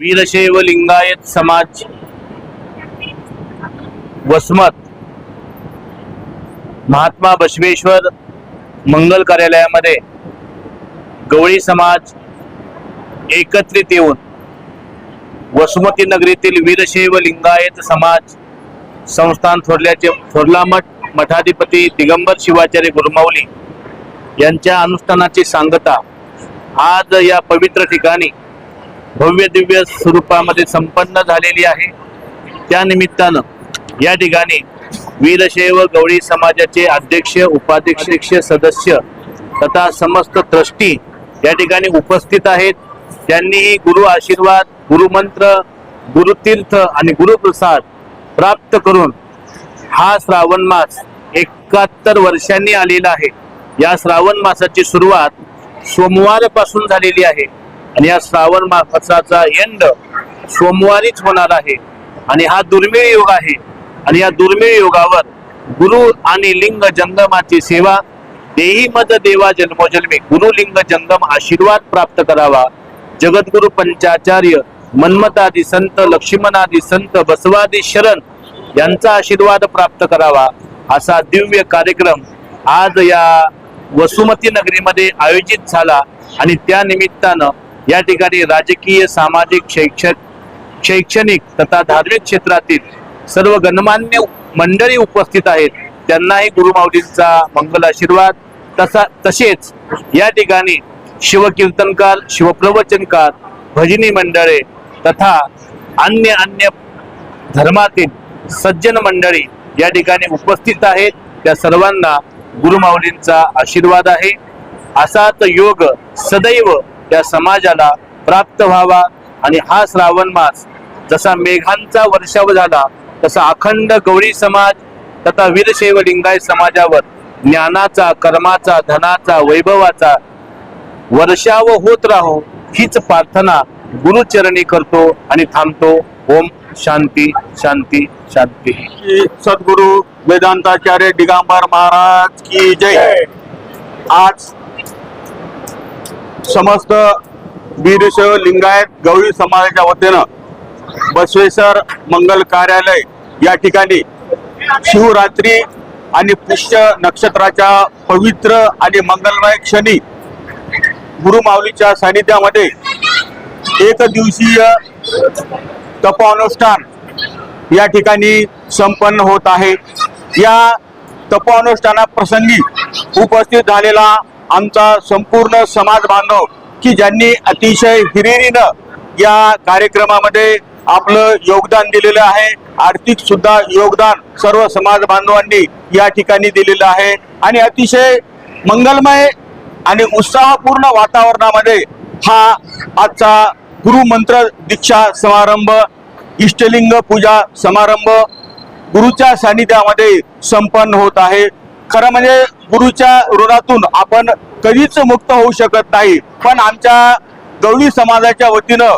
वीरशैव लिंगायत समाज वसमत. महात्मा बसवेश्वर मंगल कार्यालयामध्ये गवळी समाज एकत्रित येऊन वसुमती नगरीतील वीरशैव लिंगायत समाज संस्थान थोरल्याचे थोरला मठ मठाधिपती दिगंबर शिवाचार्य गुरुमावली यांच्या अनुष्ठानाची सांगता आज या पवित्र ठिकाणी भव्य दिव्य स्वरूपामध्ये संपन्न झालेली आहे. त्या निमित्तानं या ठिकाणी वीरशैव गवळी समाजाचे अध्यक्ष उपाध्यक्ष सदस्य तथा समस्त ट्रस्टी या ठिकाणी उपस्थित आहेत. त्यांनीही गुरु आशीर्वाद गुरुमंत्र गुरुतीर्थ आणि गुरुप्रसाद प्राप्त करून हा श्रावण मास एकाहत्तर वर्षांनी आलेला आहे. या श्रावण मासाची सुरुवात सोमवारपासून झालेली आहे. आणि या श्रावण मासाचा एंड सोमवारीच होणार आहे. आणि हा दुर्मिळ योग आहे. आणि या दुर्मिळ योगावर गुरु आणि लिंग जंगमाची सेवा देही मद देवा जन्मोजन्मी गुरु लिंग जंगम आशीर्वाद प्राप्त करावा. जगद्गुरु पंचाचार्य मन्मतादी संत लक्ष्मणादी संत बसवादी शरण यांचा आशीर्वाद प्राप्त करावा. असा दिव्य कार्यक्रम आज या वसुमती नगरीमध्ये आयोजित झाला. आणि त्या निमित्तानं या ठिकाणी राजकीय सामाजिक शैक्षणिक शैक्षणिक तथा धार्मिक क्षेत्रातील सर्व गणमान्य मंडळी उपस्थित आहेत. त्यांनाही गुरुमाऊलींचा मंगल आशीर्वाद. तसा तसेच या ठिकाणी शिवकीर्तनकार शिवप्रवचनकार भजनी मंडळे तथा अन्य अन्य धर्मातील सज्जन मंडळी या ठिकाणी उपस्थित आहेत. त्या सर्वांना गुरुमाऊलींचा आशीर्वाद आहे. असाच योग सदैव त्या समाजाला प्राप्त व्हावा आणि हा श्रावण मास जसा मेघांचा वर्षाव झाला तसा अखंड गौरी समाज तथा वीरशैव लिंगायत समाजावर ज्ञानाचा कर्माचा धनाचा वैभवाचा वर्षाव होत राहो हीच प्रार्थना गुरुचरणी करतो आणि थांबतो. ओम शांती शांती शांती. सद्गुरु वेदांताचार्य दिगंबर महाराज की जय. आज समस्त वीरशैव लिंगायत गवळी समाजाच्या वतीनं बसवेश्वर मंगल कार्यालय या ठिकाणी शिवरात्री आणि पुष्य नक्षत्राच्या पवित्र आणि मंगलमय क्षणी गुरुमाऊलीच्या सानिध्यामध्ये एक दिवसीय तपोअनुष्ठान या ठिकाणी संपन्न होत आहे. या तपोअनुष्ठाना प्रसंगी उपस्थित झालेला आमचा संपूर्ण समाज बांधव की ज्यांनी अतिशय हिरिरीनं या कार्यक्रमामध्ये आपलं योगदान दिलेलं आहे. आर्थिक सुद्धा योगदान सर्व समाज बांधवांनी या ठिकाणी दिलेलं आहे. आणि अतिशय मंगलमय आणि उत्साहपूर्ण वातावरणामध्ये हा आजचा गुरुमंत्र दीक्षा समारंभ इष्टलिंग पूजा समारंभ गुरुच्या सानिध्यामध्ये संपन्न होत आहे. खरं म्हणजे गुरुच्या ऋणातून आपण कधीच मुक्त होऊ शकत नाही. पण आमच्या गवळी समाजाच्या वतीनं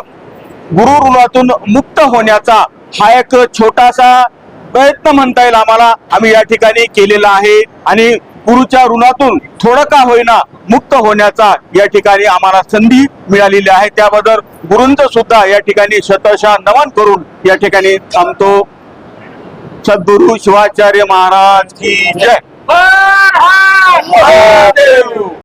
गुरु ऋणातून मुक्त होण्याचा हा एक छोटासा प्रयत्न म्हणता येईल आम्हाला. आम्ही या ठिकाणी केलेला आहे आणि गुरुच्या ऋणातून थोडं का होईना मुक्त होण्याचा या ठिकाणी आम्हाला संधी मिळालेली आहे. त्याबद्दल गुरूंचं सुद्धा या ठिकाणी शतशा नमन करून या ठिकाणी थांबतो. सद्गुरु शिवाचार्य महाराज की जय. Ah! Morreu!